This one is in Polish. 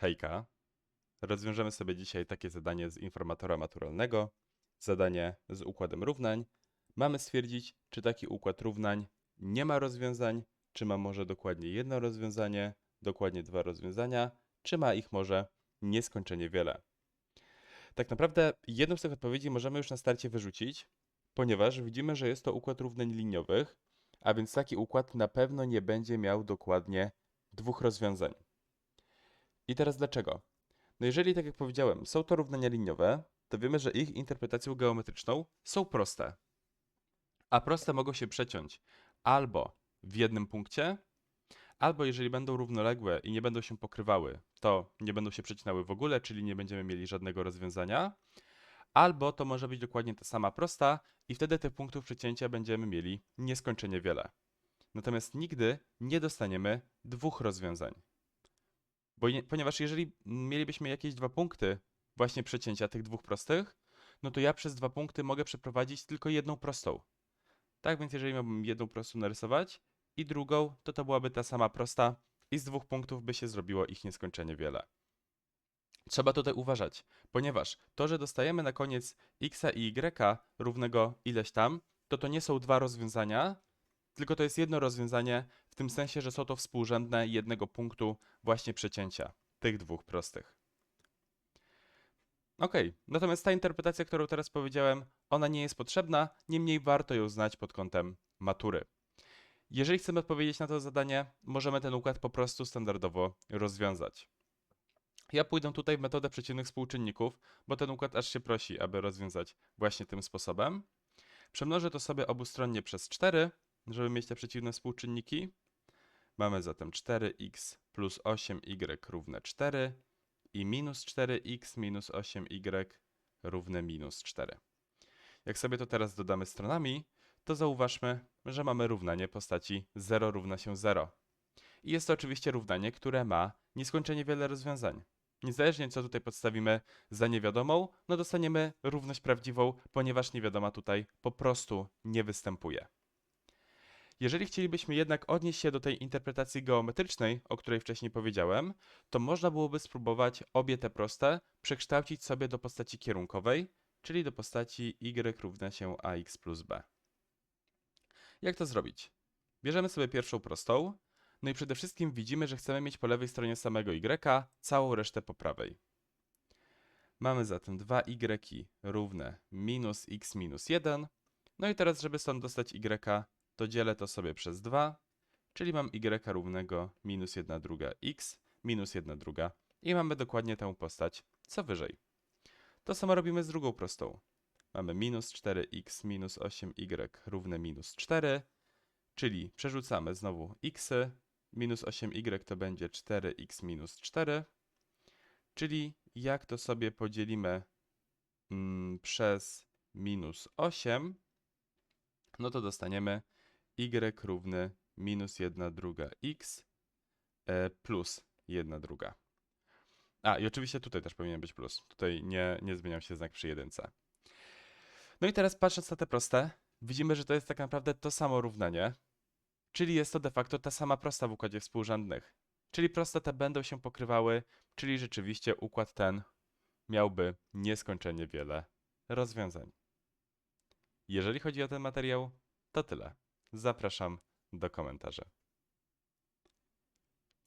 Hejka. Rozwiążemy sobie dzisiaj takie zadanie z informatora maturalnego. Zadanie z układem równań. Mamy stwierdzić, czy taki układ równań nie ma rozwiązań, czy ma może dokładnie jedno rozwiązanie, dokładnie dwa rozwiązania, czy ma ich może nieskończenie wiele. Tak naprawdę jedną z tych odpowiedzi możemy już na starcie wyrzucić, ponieważ widzimy, że jest to układ równań liniowych, a więc taki układ na pewno nie będzie miał dokładnie dwóch rozwiązań. I teraz dlaczego? No jeżeli, tak jak powiedziałem, są to równania liniowe, to wiemy, że ich interpretacją geometryczną są proste. A proste mogą się przeciąć albo w jednym punkcie, albo jeżeli będą równoległe i nie będą się pokrywały, to nie będą się przecinały w ogóle, czyli nie będziemy mieli żadnego rozwiązania, albo to może być dokładnie ta sama prosta i wtedy tych punktów przecięcia będziemy mieli nieskończenie wiele. Natomiast nigdy nie dostaniemy dwóch rozwiązań. Bo nie, ponieważ jeżeli mielibyśmy jakieś dwa punkty właśnie przecięcia tych dwóch prostych, no to ja przez dwa punkty mogę przeprowadzić tylko jedną prostą. Tak więc jeżeli miałbym jedną prostą narysować i drugą, to to byłaby ta sama prosta i z dwóch punktów by się zrobiło ich nieskończenie wiele. Trzeba tutaj uważać, ponieważ to, że dostajemy na koniec x i y równego ileś tam, to to nie są dwa rozwiązania, tylko to jest jedno rozwiązanie w tym sensie, że są to współrzędne jednego punktu właśnie przecięcia tych dwóch prostych. Ok, natomiast ta interpretacja, którą teraz powiedziałem, ona nie jest potrzebna, niemniej warto ją znać pod kątem matury. Jeżeli chcemy odpowiedzieć na to zadanie, możemy ten układ po prostu standardowo rozwiązać. Ja pójdę tutaj w metodę przeciwnych współczynników, bo ten układ aż się prosi, aby rozwiązać właśnie tym sposobem. Przemnożę to sobie obustronnie przez 4, żeby mieć te przeciwne współczynniki. Mamy zatem 4x plus 8y równe 4 i minus 4x minus 8y równe minus 4. Jak sobie to teraz dodamy stronami, to zauważmy, że mamy równanie postaci 0 równa się 0. I jest to oczywiście równanie, które ma nieskończenie wiele rozwiązań. Niezależnie co tutaj podstawimy za niewiadomą, no dostaniemy równość prawdziwą, ponieważ niewiadoma tutaj po prostu nie występuje. Jeżeli chcielibyśmy jednak odnieść się do tej interpretacji geometrycznej, o której wcześniej powiedziałem, to można byłoby spróbować obie te proste przekształcić sobie do postaci kierunkowej, czyli do postaci y równa się ax plus b. Jak to zrobić? Bierzemy sobie pierwszą prostą, no i przede wszystkim widzimy, że chcemy mieć po lewej stronie samego y, całą resztę po prawej. Mamy zatem 2y równe minus x minus 1. No i teraz, żeby stąd dostać y, to dzielę to sobie przez 2, czyli mam y równego minus 1 druga x minus 1 druga i mamy dokładnie tę postać co wyżej. To samo robimy z drugą prostą. Mamy minus 4x minus 8y równe minus 4, czyli przerzucamy znowu x, minus 8y to będzie 4x minus 4, czyli jak to sobie podzielimy mm, przez minus 8, no to dostaniemy y równy minus 1 druga x e, plus 1 druga. A, i oczywiście tutaj też powinien być plus. Tutaj nie, nie zmieniał się znak przy jedynce. No i teraz patrząc na te proste, widzimy, że to jest tak naprawdę to samo równanie, czyli jest to de facto ta sama prosta w układzie współrzędnych. Czyli proste te będą się pokrywały, czyli rzeczywiście układ ten miałby nieskończenie wiele rozwiązań. Jeżeli chodzi o ten materiał, to tyle. Zapraszam do komentarzy.